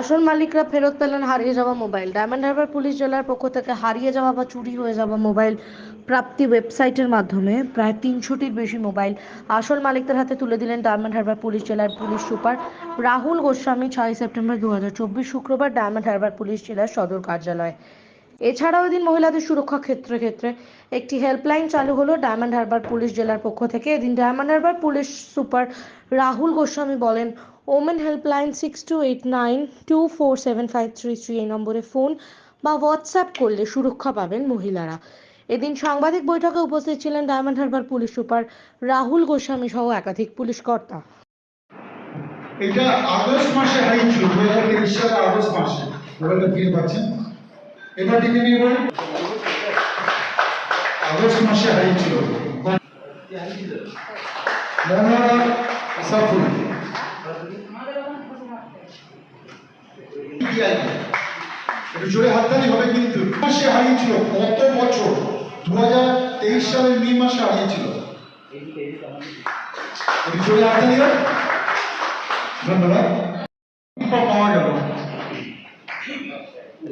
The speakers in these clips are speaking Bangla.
আসল মালিকরা ফেরত পেলেন, হারিয়ে যাওয়া মোবাইল। ডায়মন্ড হারবার পুলিশ জেলার পক্ষ থেকে হারিয়ে যাওয়া বা চুরি হয়ে যাওয়া মোবাইল প্রাপ্তি ওয়েবসাইটের মাধ্যমে প্রায় তিনশোটির বেশি মোবাইল আসল মালিকদের হাতে তুলে দিলেন ডায়মন্ড হারবার পুলিশ জেলার পুলিশ সুপার রাহুল গোস্বামী, ছয় সেপ্টেম্বর দু হাজার চব্বিশ শুক্রবার ডায়মন্ড হারবার পুলিশ জেলার সদর কার্যালয়। এছাড়াও এদিন মহিলাদের সুরক্ষা ক্ষেত্রে ক্ষেত্রে একটি হেল্পলাইন চালু হলো ডায়মন্ড হারবার পুলিশ জেলার পক্ষ থেকে। এদিন ডায়মন্ড হারবার পুলিশ সুপার রাহুল গোস্বামী বলেন women helpline six two eight nine two four seven five three three এই নম্বরে ফোন বা হোয়াটসঅ্যাপ করলে সুরক্ষা পাবেন মহিলারা। এদিন সাংবাদিক বৈঠকে উপস্থিত ছিলেন ডায়মন্ড হারবার পুলিশ সুপার রাহুল গোস্বামী সহ একাধিক পুলিশ কর্তা। এটা আগস্ট মাসে হারিয়েছিল দু হাজার তেইশ সালে আগস্ট মাসে। পাচ্ছেন? এবার টিকে নিয়ে আগস্ট মাসে হারিয়েছিল হবে কিন্তু। মাসে হারিয়েছিল কত বছর দু হাজার তেইশ সালের মে মাসে হারিয়েছিল একটু জোরে হাততালি ধন্যবাদ। পাওয়া গেল।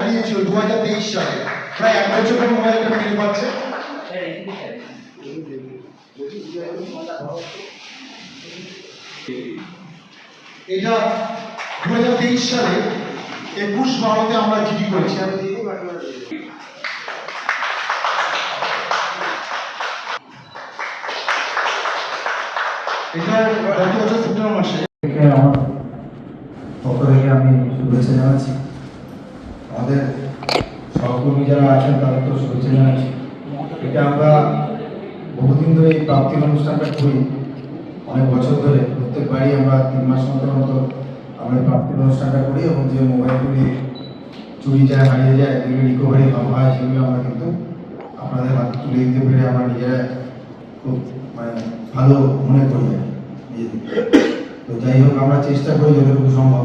দু হাজার তেইশ সালে। প্রায় এক বছর পর মোবাইলটা ফিরে পাচ্ছে? এটা দু হাজার তেইশ সালে একুশ বারোতে আমরা চিঠি করেছি। এটা আমি শুভেচ্ছা জানাচ্ছি। আমাদের সহকর্মী যারা আছেন তাদের তো শুভেচ্ছা জানাচ্ছি। এটা আমরা বহুদিন ধরে এই প্রাপ্তির অনুষ্ঠানটা করি। অনেক বছর ধরে, প্রত্যেক বাড়ি আমরা তিন মাস অন্তর অন্তর আমরা এই প্রাপ্তির অনুষ্ঠানটা করি এবং যে মোবাইলগুলি চুরি যায়, হারিয়ে যায়, এগুলি রিকভারি হয় সেগুলো আমরা কিন্তু আপনাদের হাতে তুলে দিতে পেরে আমরা নিজেরা খুব মানে ভালো মনে করি তো যাই হোক, আমরা চেষ্টা করি যতটুকু সম্ভব।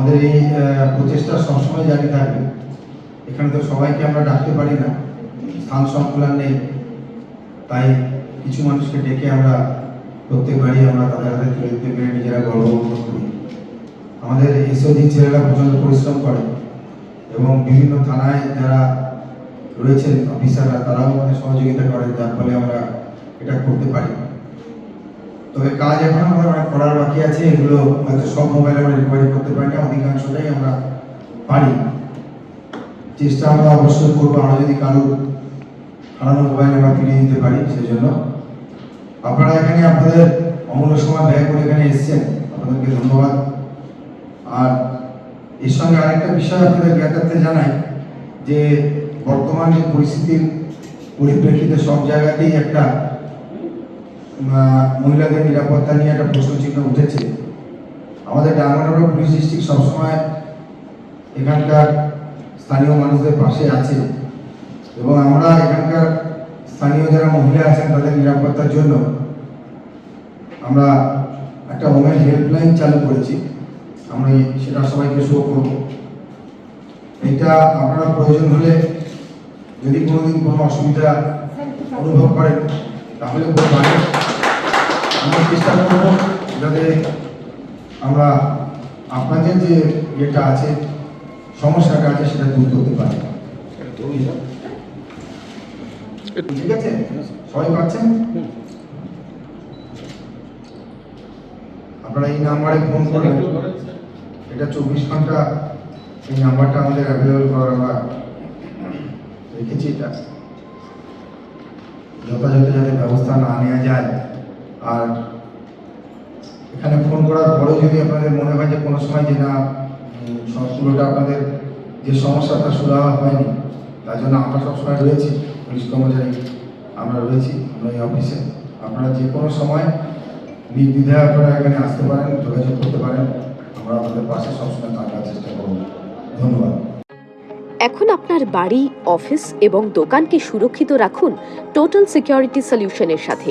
আমাদের এই প্রচেষ্টা সবসময় জারি থাকবে। এখানে তো সবাইকে আমরা ডাকতে পারি না। স্থান সংকুলান নেই। তাই কিছু মানুষকে ডেকে আমরা প্রত্যেক বাড়ি আমরা তাদের হাতে তুলে দিতে পেরে নিজেরা গর্ববোধ করি। আমাদের এসওজি ছেলেরা প্রচণ্ড পরিশ্রম করে এবং বিভিন্ন থানায় যারা রয়েছেন অফিসাররা তারাও আমাদের সহযোগিতা করেন যার ফলে আমরা এটা করতে পারি। তবে কাজ এখন আমরা অনেক করার বাকি আছে, এগুলো হয়তো সব মোবাইল আমরা রিকভারি করতে পারি না, অধিকাংশটাই আমরা পারি। চেষ্টা আমরা অবশ্যই করব আমরা যদি কারও হারানো মোবাইল আমরা কিনে দিতে পারি সেই জন্য আপনারা এখানে আপনাদের অমূল্য সময় ব্যয় করে এখানে এসেছেন, আপনাদেরকে ধন্যবাদ। আর এর সঙ্গে আরেকটা বিষয় আপনাদের জ্ঞাতার্থে জানাই, যে বর্তমান যে পরিস্থিতির পরিপ্রেক্ষিতে সব জায়গাতেই একটা মহিলাদের নিরাপত্তা নিয়ে একটা প্রশ্ন চিহ্ন উঠেছে। আমাদের ডায়মন্ড পুলিশ ডিস্ট্রিক্ট সবসময় এখানকার স্থানীয় মানুষদের পাশে আছে এবং আমরা এখানকার স্থানীয় যারা মহিলা আছেন তাদের নিরাপত্তার জন্য আমরা একটা ওমেন হেল্পলাইন চালু করেছি। আমরা সেটা সবাইকে শো করব। এটা আপনারা প্রয়োজন হলে যদি কোনোদিন কোনো অসুবিধা অনুভব করেন তাহলে বলবেন আমরা চেষ্টা করব যাতে আমরা আপনাদের যে ইয়েটা আছে সমস্যাটা আছে সেটা দূর করতে পারি। ঠিক আছে? সবাই পাচ্ছেন আপনারা এই নাম্বারে ফোন করবেন এটা চব্বিশ ঘণ্টা এই নাম্বারটা আমাদের অ্যাভেলেবল করার আমরা রেখেছি এটা। যথাযথ যাতে ব্যবস্থা না নেওয়া যায় আর এখানে ফোন করার পরেও যদি আপনাদের মনে হয় যে কোনো সময় যে না পুরোটা আপনাদের যে সমস্যাটা সুরাহা হয়নি, তার জন্য আমরা সবসময় রয়েছি, পুলিশ কর্মচারী আমরা রয়েছি, আমরা এই অফিসে আপনারা যে কোনো সময় নির্দ্বিধায় আপনারা এখানে আসতে পারেন, যোগাযোগ করতে পারেন, আমরা আপনাদের পাশে সবসময় থাকার চেষ্টা করব। ধন্যবাদ। এখন আপনার বাড়ি অফিস এবং দোকানকে সুরক্ষিত রাখুন টোটাল সিকিউরিটি সলিউশনের সাথে।